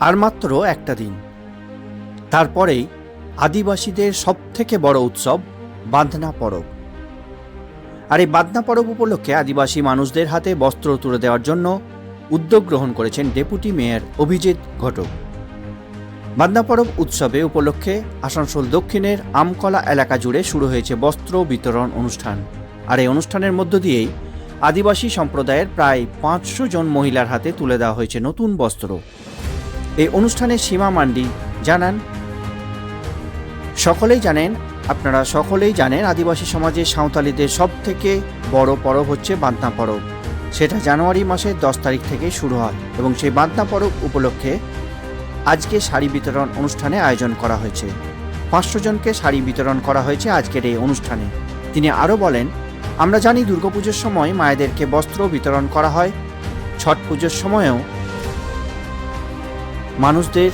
আর মাত্র একটা দিন। তারপরেই আদিবাসীদের সবথেকে বড় উৎসব বাঁধনা পরব। আর এই বাঁধনা পরব উপলক্ষে আদিবাসী মানুষদের হাতে বস্ত্র তুলে দেওয়ার জন্য উদ্যোগ গ্রহণ করেছেন ডেপুটি মেয়র অভিজিৎ ঘটক। বাঁধনা পরব উৎসবে উপলক্ষে আসানসোল দক্ষিণের আমকলা এলাকা জুড়ে শুরু হয়েছে বস্ত্র বিতরণ অনুষ্ঠান। আর এই অনুষ্ঠানের মধ্য দিয়েই আদিবাসী সম্প্রদায়ের প্রায় পাঁচশো জন মহিলার হাতে তুলে দেওয়া হয়েছে নতুন বস্ত্র। এই অনুষ্ঠানে সীমা মান্ডি জানান, সকলেই জানেন, আপনারা সকলেই জানেন আদিবাসী সমাজে সাঁওতালিদের সব থেকে বড় পরব হচ্ছে বাঁধনা পরব। সেটা জানুয়ারি মাসের দশ তারিখ থেকে শুরু হয় এবং সেই বাঁধনা পরব উপলক্ষে আজকে শাড়ি বিতরণ অনুষ্ঠানে আয়োজন করা হয়েছে। পাঁচশো জনকে শাড়ি বিতরণ করা হয়েছে আজকের এই অনুষ্ঠানে। তিনি আরও বলেন, আমরা জানি দুর্গাপুজোর সময় মায়েদেরকে বস্ত্র বিতরণ করা হয়, ছট পুজোর সময়ও মানুষদের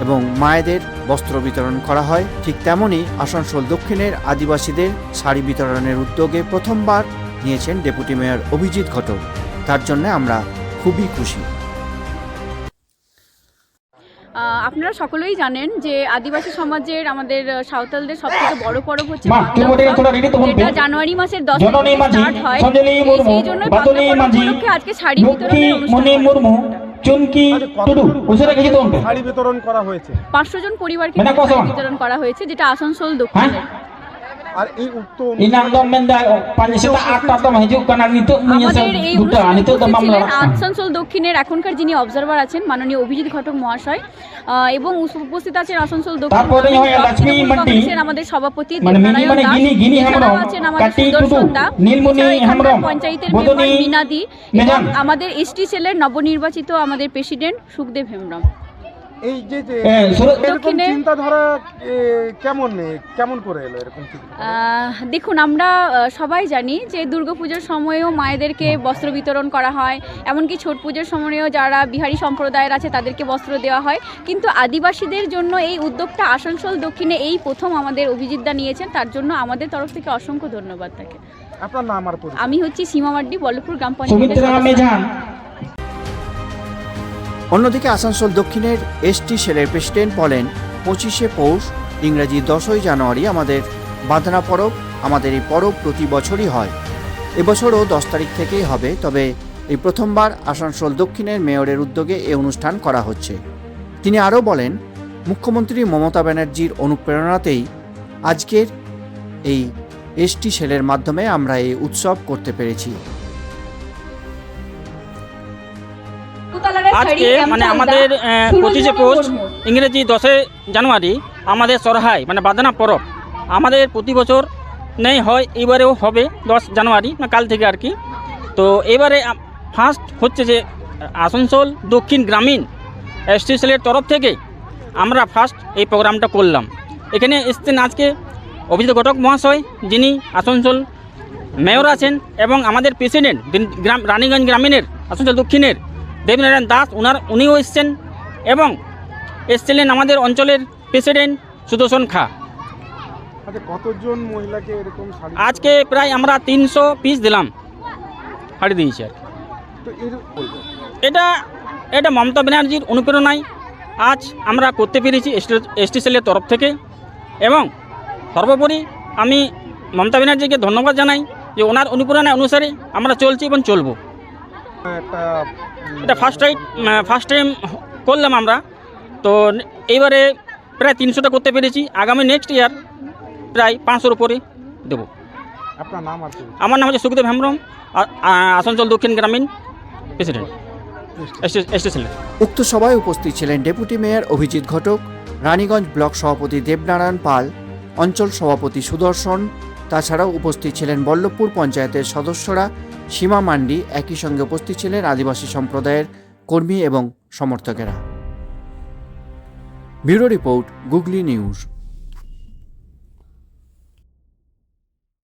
এবং মায়েদের বস্ত্র বিতরণ করা হয়। ঠিক তেমনই আসানসোল দক্ষিণের আদিবাসীদের শাড়ি বিতরণের উদ্যোগে প্রথমবার নিয়েছেন ডেপুটি মেয়র অভিজিৎ ঘটক। তার জন্য আমরা খুবই খুশি। আহ, আপনারা সকলেই জানেন যে আদিবাসী সমাজের আমাদের সাঁওতালদের সব থেকে বড় পরব হচ্ছে? যেটা জানুয়ারি মাসের দশ তারিখে স্টার্ট হয়। সেই উপলক্ষে আজকে শাড়ি বিতরণের অনুষ্ঠান শাড়ি বিতরণ করা হয়েছে। পাঁচশো জন পরিবারকে মানে বিতরণ করা হয়েছে যেটা আসানসোল হ্যাঁ? দক্ষিণের আর এই উক্ত damam ছিলেন larakkan আসানসোল দক্ষিণের এখনকার যিনি অবজারভার আছেন মাননীয় অভিজিৎ ঘটক মহাশয় এবং উপস্থিত আছেন আসানসোল দক্ষিণ আমাদের সভাপতি মানে মিনি আছেন আমাদের কাটি সুদর্শন টুডু দা, নীলমণি এছাড়াও এখানকার হেমব্রম পঞ্চায়েতের মেম্বার মিনাদি। আমাদের এসটি সেলের নবনির্বাচিত আমাদের প্রেসিডেন্ট সুখদেব হেমব্রম এই যে যে এ, সুর- এরকম চিন্তাধারা কেমন কেমন করে এলো এরকম দেখুন আমরা সবাই জানি যে দুর্গাপুজোর সময়েও মায়েদেরকে বস্ত্র বিতরণ করা হয় এমনকি ছট পুজোর সময়েও যারা বিহারি সম্প্রদায়ের আছে তাদেরকে বস্ত্র দেওয়া হয়। কিন্তু আদিবাসীদের জন্য এই উদ্যোগটা আসানসোল দক্ষিণে এই প্রথম আমাদের অভিজিৎদা নিয়েছেন তার জন্য আমাদের তরফ থেকে অসংখ্য ধন্যবাদ তাকে। আপনার নাম আর আমি হচ্ছি সীমা মার্ডি বল্লভপুর গ্রাম। মেজান। অন্যদিকে আসানসোল দক্ষিণের এসটি সেলের প্রেসিডেন্ট বলেন, পঁচিশে পৌষ, ইংরাজি দশই জানুয়ারি আমাদের বাঁধনা পরব, আমাদের এই পরব প্রতি বছরই হয়। এবছরও দশ তারিখ থেকেই হবে, তবে এই প্রথমবার আসানসোল দক্ষিণের মেয়রের উদ্যোগে এই অনুষ্ঠান করা হচ্ছে। তিনি আরও বলেন, মুখ্যমন্ত্রী মমতা ব্যানার্জির অনুপ্রেরণাতেই আজকের এই এসটি সেলের মাধ্যমে আমরা এই উৎসব করতে পেরেছি। আজকে মানে আমাদের পঁচিশে পৌষ ইংরেজি দশে জানুয়ারি আমাদের সরহাই মানে বাদনা পরব আমাদের প্রতি বছর নেই হয় এবারেও হবে দশ জানুয়ারি মানে কাল থেকে আর কি। তো এবারে ফার্স্ট হচ্ছে যে আসানসোল দক্ষিণ গ্রামীণ এসটি সেলের তরফ থেকে আমরা ফার্স্ট এই প্রোগ্রামটা করলাম। এখানে এসছেন আজকে অভিজিৎ ঘটক মহাশয় যিনি আসানসোল মেয়র আছেন এবং আমাদের প্রেসিডেন্ট গ্রাম রানীগঞ্জ গ্রামীণের আসানসোল দক্ষিণের দেবনারায়ণ দাস ওনার উনিও এসছেন এবং এসছিলেন আমাদের অঞ্চলের প্রেসিডেন্ট সুদর্শন খা। আচ্ছা কতজন মহিলাকে এরকম আজকে প্রায় আমরা তিনশো পিস দিলাম হাড়ি দিয়েছি আর এটা এটা মমতা ব্যানার্জির অনুপ্রেরণায় আজ আমরা করতে পেরেছি এসটি সেলের তরফ থেকে এবং সর্বোপরি আমি মমতা ব্যানার্জিকে ধন্যবাদ জানাই যে ওনার অনুপ্রেরণা অনুসারে আমরা চলছি এবং চলবো। এটা ফার্স্ট টাইম ফার্স্ট টাইম করলাম আমরা। তো এইবারে প্রায় তিনশোটা করতে পেরেছি। আগামী নেক্সট ইয়ার প্রায় পাঁচশোর উপরে দেবো। আপনার নাম পরিচয় আমার নাম হচ্ছে সুখদেব হেমব্রম আসানসোল দক্ষিণ গ্রামীণ প্রেসিডেন্ট। উক্ত সভায় উপস্থিত ছিলেন deputy mayor Abhijit Ghatak Raniganj block সভাপতি দেবনারায়ণ পাল অঞ্চল সভাপতি সুদর্শন তাছাড়াও উপস্থিত ছিলেন বল্লভপুর পঞ্চায়েতের সদস্যরা সীমা মান্ডি একই সঙ্গে উপস্থিত ছিলেন আদিবাসী সম্প্রদায়ের কর্মী এবং সমর্থকেরা। Bureau report, googly news.